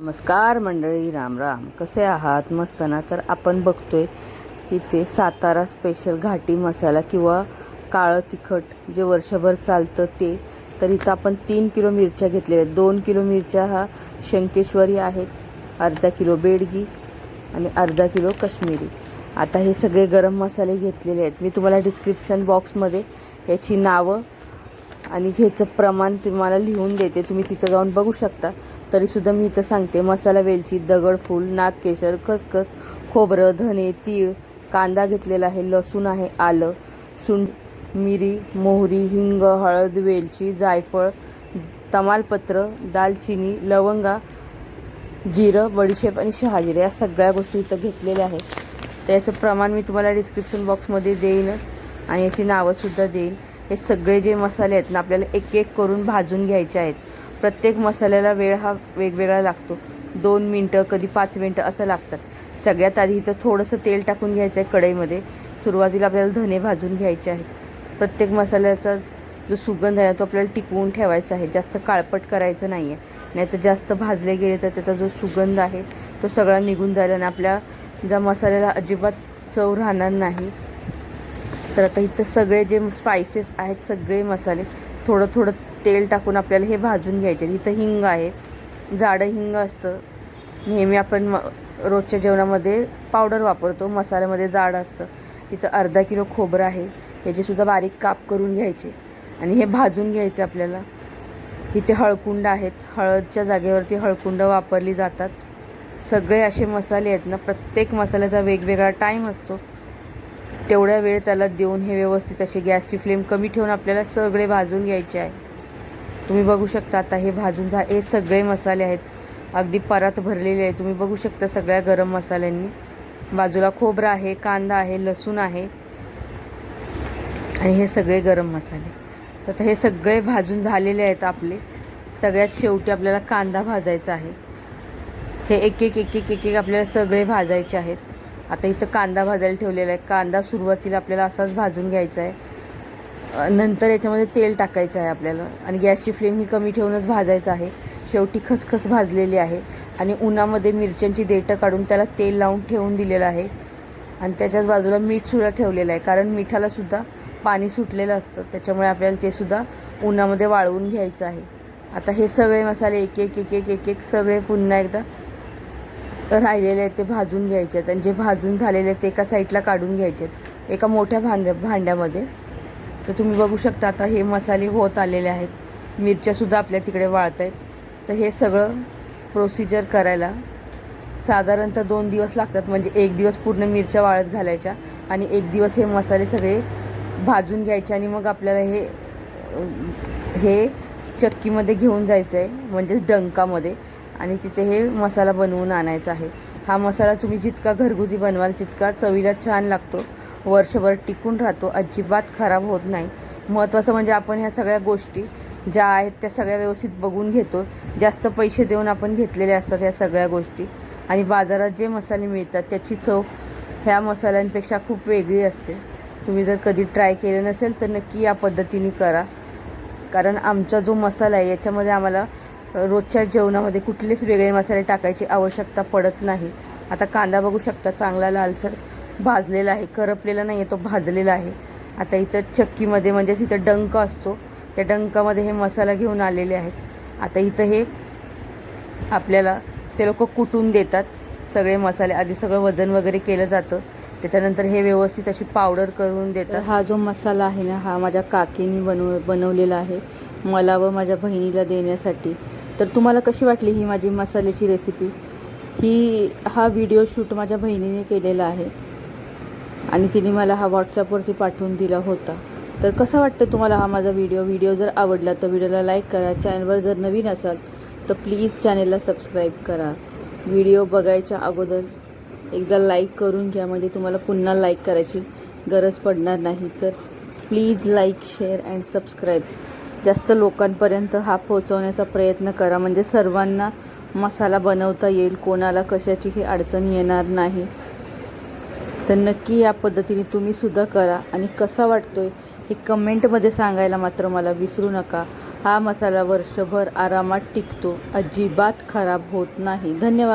नमस्कार मंडळी राम राम. कसे आहात? मस्त ना? तर आपण बघतोय इथे सातारा स्पेशल घाटी मसाला किंवा काळं तिखट जे वर्षभर चालतं ते. तर इथं आपण तीन किलो मिरच्या घेतलेल्या आहेत. दोन किलो मिरच्या हा शंकेश्वरी आहेत. अर्धा किलो बेडगी आणि अर्धा किलो काश्मीरी. आता हे सगळे गरम मसाले घेतलेले आहेत. मी तुम्हाला डिस्क्रिप्शन बॉक्समध्ये याची नावं आणि घ्यायचं प्रमाण तुम्हाला लिहून देते. तुम्ही तिथं जाऊन बघू शकता. तरीसुद्धा मी इथं सांगते मसाला वेलची दगडफूल नागकेशर खसखस खोबरं धने तीळ कांदा घेतलेला आहे लसूण आहे आलं सुंड मिरी मोहरी हिंग हळद वेलची जायफळ तमालपत्र दालचिनी लवंगा जिरं बडीशेप आणि शहाजिरे या सगळ्या गोष्टी इथं घेतलेल्या आहेत. त्याचं प्रमाण मी तुम्हाला डिस्क्रिप्शन बॉक्समध्ये देईनच आणि याची नावंसुद्धा देईन. हे सगळे जे मसाले आहेत ना आपल्याला एक एक करून भाजून घ्यायचे आहेत. प्रत्येक मसाल्याला वेळ हा वेगवेगळा लागतो. दोन मिनटं कधी पाच मिनटं असं लागतात. सगळ्यात आधी इथं थोडंसं तेल टाकून घ्यायचं आहे कढईमध्ये. सुरुवातीला आपल्याला धने भाजून घ्यायचे आहेत. प्रत्येक मसाल्याचा जो सुगंध आहे तो आपल्याला टिकवून ठेवायचा आहे. जास्त काळपट करायचं नाही आहे नाही तर जास्त भाजले गेले तर त्याचा जो सुगंध आहे तो सगळा निघून जायला आणि आपल्या ज्या मसाल्याला अजिबात चव राहणार नाही तर आता इथं सगळे जे स्पायसेस आहेत सगळे मसाले थोडं थोडं तेल टाकून आपल्याला हे भाजून घ्यायचे इथं हिंग आहे जाडं हिंग असतं. नेहमी आपण म रोजच्या जेवणामध्ये पावडर वापरतो मसाल्यामध्ये जाड असतं. इथं अर्धा किलो खोबरं आहे याचेसुद्धा बारीक काप करून घ्यायचे आणि हे भाजून घ्यायचे आपल्याला. इथे हळकुंड आहेत हळदच्या जागेवरती हळकुंड वापरली जातात. सगळे असे मसाले आहेत ना प्रत्येक मसाल्याचा वेगवेगळा टाईम असतो. तेवढ्या वेळ त्याला देऊन हे व्यवस्थित असे गॅसची फ्लेम कमी ठेवून आपल्याला सगळे भाजून घ्यायचे आहे. तुम्ही बघू शकता आता हे भाजून झा हे सगळे मसाले आहेत. अगदी परात भरलेले आहे तुम्ही बघू शकता सगळ्या गरम मसाल्यांनी. बाजूला खोबरं आहे कांदा आहे लसूण आहे. आणि हे सगळे गरम मसाले. तर आता हे सगळे भाजून झालेले आहेत आपले. सगळ्यात शेवटी आपल्याला कांदा भाजायचा आहे. हे एक एक एक एक एक एक आपल्याला सगळे भाजायचे आहेत. आता इथं कांदा भाजायला ठेवलेला आहे. कांदा सुरुवातीला आपल्याला असाच भाजून घ्यायचा आहे. नंतर याच्यामध्ये तेल टाकायचं आहे आपल्याला. आणि गॅसची फ्लेम ही कमी ठेवूनच भाजायचं आहे. शेवटी खसखस भाजलेली आहे. आणि उन्हामध्ये मिरच्यांची देठं काढून त्याला तेल लावून ठेवून दिलेलं आहे. आणि त्याच्याच बाजूला मीठसुद्धा ठेवलेलं आहे. कारण मिठालासुद्धा पाणी सुटलेलं असतं. त्याच्यामुळे आपल्याला ते सुद्धा उन्हामध्ये वाळवून घ्यायचं आहे. आता हे सगळे मसाले एक एक एक एक एक एक सगळे पुन्हा एकदा राहिलेले आहेत ते भाजून घ्यायचे आहेत. आणि जे भाजून झालेले आहेत ते एका साईडला काढून घ्यायचे आहेत. एका मोठ्या भांड्या भांड्यामध्ये. तर तुम्ही बघू शकता आता हे मसाले होत आलेले आहेत. मिरच्यासुद्धा आपल्या तिकडे वाळत आहेत. तर हे सगळं प्रोसिजर करायला साधारणतः दोन दिवस लागतात. म्हणजे एक दिवस पूर्ण मिरच्या वाळत घालायच्या आणि एक दिवस हे मसाले सगळे भाजून घ्यायचे आणि मग आपल्याला हे हे चक्कीमध्ये घेऊन जायचं आहे म्हणजेच डंकामध्ये. आणि तिथे हे मसाला बनवून आणायचा आहे. हा मसाला तुम्ही जितका घरगुती बनवाल तितका चवीला छान लागतो. वर्षभर टिकून राहतो. अजिबात खराब होत नाही. महत्त्वाचं म्हणजे आपण ह्या सगळ्या गोष्टी ज्या आहेत त्या सगळ्या व्यवस्थित बघून घेतो. जास्त पैसे देऊन आपण घेतलेले असतात ह्या सगळ्या गोष्टी. आणि बाजारात जे मसाले मिळतात त्याची चव ह्या मसाल्यांपेक्षा खूप वेगळी असते. तुम्ही जर कधी ट्राय केलं नसेल तर नक्की या पद्धतीने करा. कारण आमचा जो मसाला आहे याच्यामध्ये आम्हाला रोजच्या जेवणामध्ये कुठलेच वेगळे मसाले टाकायची आवश्यकता पडत नाही. आता कांदा बघू शकता चांगला लालसर भाजलेला आहे करपलेला नाही आहे तो भाजलेला आहे. आता इथं चक्कीमध्ये म्हणजेच इथं डंक असतो त्या डंकामध्ये हे मसाला घेऊन आलेले आहेत. आता इथं हे आपल्याला ते लोक कुटून देतात सगळे मसाले. आधी सगळं वजन वगैरे केलं जातं त्याच्यानंतर हे व्यवस्थित अशी पावडर करून देतात. हा जो मसाला आहे ना हा माझ्या काकीनी बनव बनवलेला आहे मला व माझ्या बहिणीला देण्यासाठी. तर तुम्हाला कशी वाटली ही माझी मसाल्याची रेसिपी ही हा व्हिडिओ शूट माझ्या बहिणीने केलेला आहे. आणि तिने मला हा व्हॉट्सअपवरती पाठवून दिला होता. तर कसा वाटतं तुम्हाला हा माझा व्हिडिओ व्हिडिओ जर आवडला तर व्हिडिओला लाईक करा. चॅनलवर जर नवीन असाल तर प्लीज चॅनेलला सबस्क्राईब करा. व्हिडिओ बघायच्या अगोदर एकदा लाईक करून घ्या. म्हणजे तुम्हाला पुन्हा लाईक करायची गरज पडणार नाही. तर please like share and subscribe जास्त लोकांपर्यंत हा पोहोचवण्याचा प्रयत्न करा. म्हणजे सर्वांना मसाला बनवता येईल. कोणाला कशाचीही अडचण येणार नाही. तर नक्की या पद्धतीने तुम्ही सुद्धा करा. आणि कसा वाटतो आहे हे कमेंटमध्ये सांगायला मात्र मला विसरू नका. हा मसाला वर्षभर आरामात टिकतो. अजिबात खराब होत नाही. धन्यवाद.